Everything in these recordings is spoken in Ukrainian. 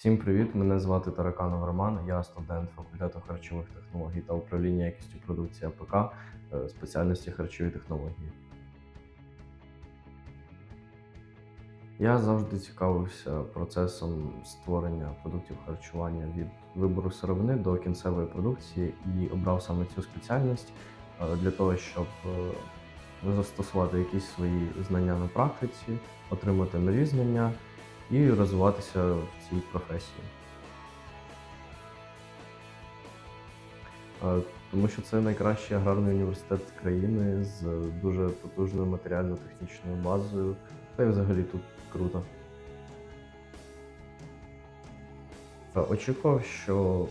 Всім привіт! Мене звати Тараканов Роман. Я студент факультету харчових технологій та управління якістю продукції АПК е, спеціальності харчові технології. Я завжди цікавився процесом створення продуктів харчування від вибору сировини до кінцевої продукції і обрав саме цю спеціальність е, для того, щоб е, застосувати якісь свої знання на практиці, отримати нові знання і розвиватися в цій професії. Е, Тому що це найкращий аграрний університет країни з дуже потужною матеріально-технічною базою. Та й взагалі тут круто. Е, Очікував, що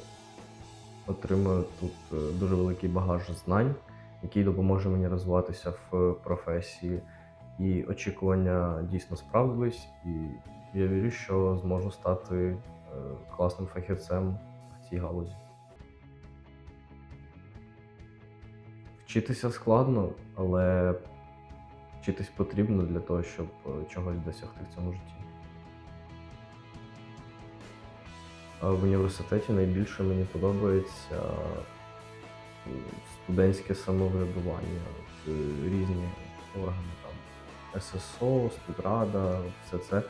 отримаю тут е, дуже великий багаж знань, який допоможе мені розвиватися в професії. І очікування дійсно справдились, і я вірю, що зможу стати е, класним фахівцем в цій галузі. Вчитися складно, але вчитись потрібно для того, щоб е, чогось досягти в цьому житті. В університеті найбільше мені подобається студентське самоврядування, е, різні органи там ССО, студрада, все це.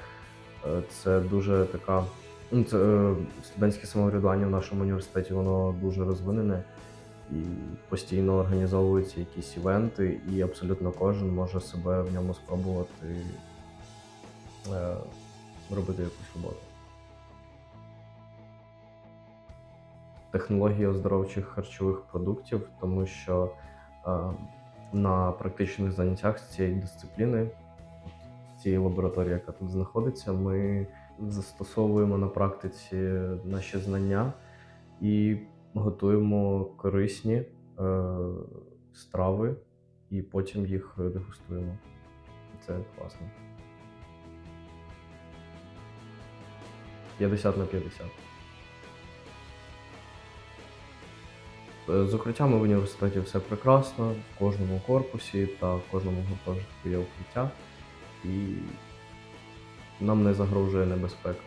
Е, Це дуже така. Ну, це е, студентське самоврядування в нашому університеті, воно дуже розвинене і постійно організовуються якісь івенти, і абсолютно кожен може себе в ньому спробувати е, робити якусь роботу. Технології оздоровчих харчових продуктів, тому що на практичних заняттях з цієї дисципліни, цій лабораторії, яка тут знаходиться, ми застосовуємо на практиці наші знання і готуємо корисні е, страви, і потім їх дегустуємо. Це класно. 50 на 50. Е, З укриттями в університеті все прекрасно. В кожному корпусі та в кожному гуртожитку є укриття, і нам не загрожує небезпека.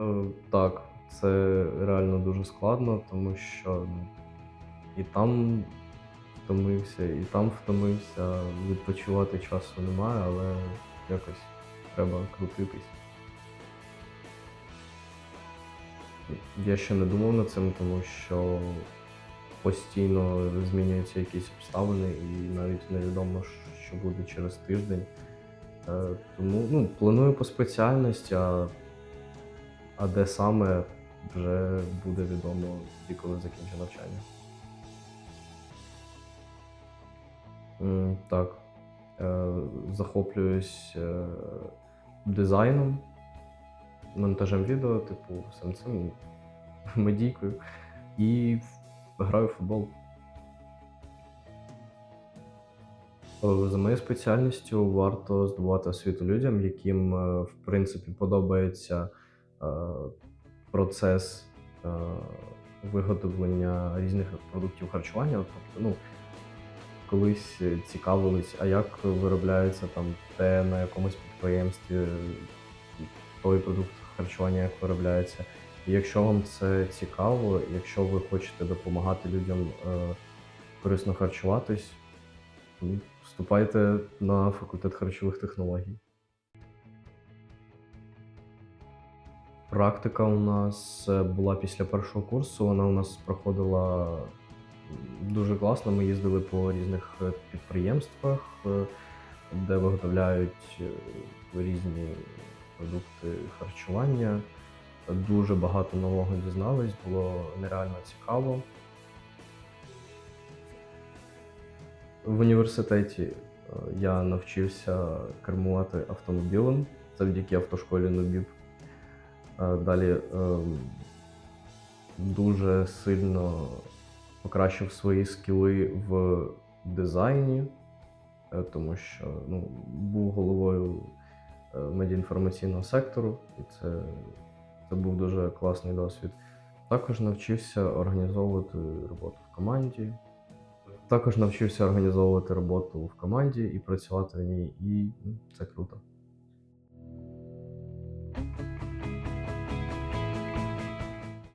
Е, Так, це реально дуже складно, тому що ну, і там втомився, і там втомився. Відпочивати часу немає, але якось треба крутитись. Я ще не думав над цим, тому що постійно змінюються якісь обставини, і навіть невідомо, що буде через тиждень. Е, Тому ну, планую по спеціальності, а, а де саме вже буде відомо тоді, коли закінчу навчання. Так. Е, Захоплююсь е, дизайном, монтажем відео, типу, всім цим медійкою. І граю в футбол. Е, За моєю спеціальністю варто здобувати освіту людям, яким, е, в принципі, подобається е, процес виготовлення різних продуктів харчування. Тобто, ну, колись цікавились, а як виробляється там те на якомусь підприємстві, той продукт харчування, як виробляється. Якщо вам це цікаво, якщо ви хочете допомагати людям е, корисно харчуватись, ну, вступайте на факультет харчових технологій. Практика у нас е, була після першого курсу. Вона у нас проходила дуже класно. Ми їздили по різних е, підприємствах, де виготовляють різні продукти харчування. Дуже багато нового дізнались, було нереально цікаво. В університеті е, я навчився кермувати автомобілем завдяки автошколі Нубіб. Е, Далі ем, дуже сильно покращив свої скіли в дизайні, е, тому що ну, був головою медіаінформаційного сектору, і це, це був дуже класний досвід. Також навчився організовувати роботу в команді. Також навчився організовувати роботу в команді і працювати в ній, і ну, це круто.